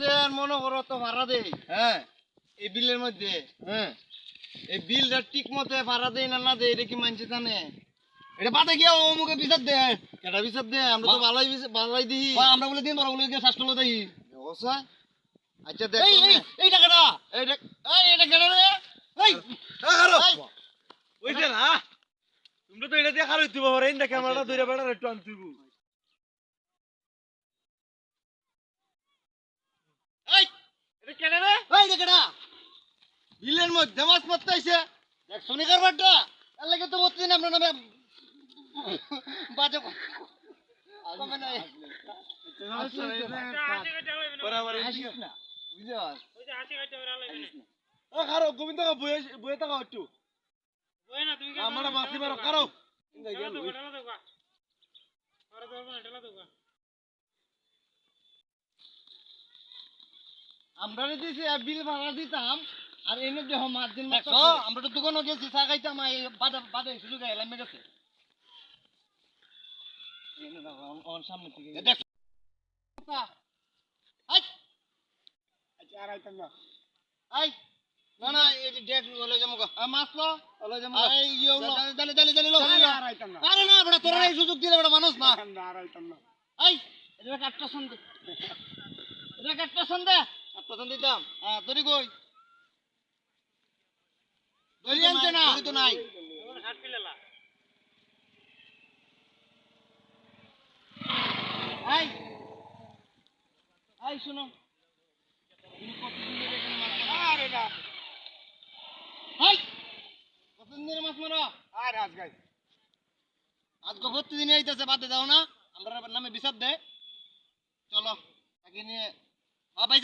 যে মনে করো তো ভাড়া দেই হ্যাঁ এই বিলের মধ্যে হ্যাঁ এই বিলটা ঠিক মতো ভাড়া দেই না না দেই এটা কি মানছে জানে? এটা বাদে গিয়ে অমুকে বিচার দে কেটা বিচার দে আমরা তো ভালোই ভালোই দিই। আমরা বলে দিন বড় বলে গিয়ে শ্বাস করল তাই অবস্থা আচ্ছা দেখ এই এই এই টাকাটা এইটা এই এটা কেন রে? এই। এই, ওইটা না তোমরা তো এটা দিয়ে খারো তুই বাবা রেন দেখে আমরা দূরে বেড়ার একটু আনতুইব এই এটা কেন রে এই টাকাটা বিলের মধ্যে মাছ মারতে আইছে। দেখ শুনি কারবারটা এর লাগে তো বলতে দিন আপনার নামে বাজে না গোবিন্দ বয়ে বয়ে একটু। আমরা মাসি মারো খারো। আমরা দিছি বিল ভাড়া দিতাম। আর এনে দেহ মাছ দিন আমরা তো দোকানে গেছি চা খাইতাম এই বাদে বাদে সুযোগ এলাম গেছে। সামনে থেকে দেখ আই! না। না এই ডেক হলো যে মুখ মাছ লো? হলো যে মুখ এই হলো দালি দালি দালি লো। দালি লো। আরে না। বড় তোরা এই সুযোগ দিলে বড় মানুষ না। আই! এটা কাটটা এটা কাটটা আপনার দিতাম। হ্যাঁ দড়ি কই? দড়ি আনছে না। দড়ি তো নাই আই আই শুনো। তুমি কতদিন ধরে এখানে মাছ মারো? আরে না। হাই কতদিন ধরে মাছ মারো? আরে আজ গাই। আজকে প্রতিদিন আইতেছে বাদে দাও না। আমরা নামে বিচার দে। চলো তাকে নিয়ে আ ভাই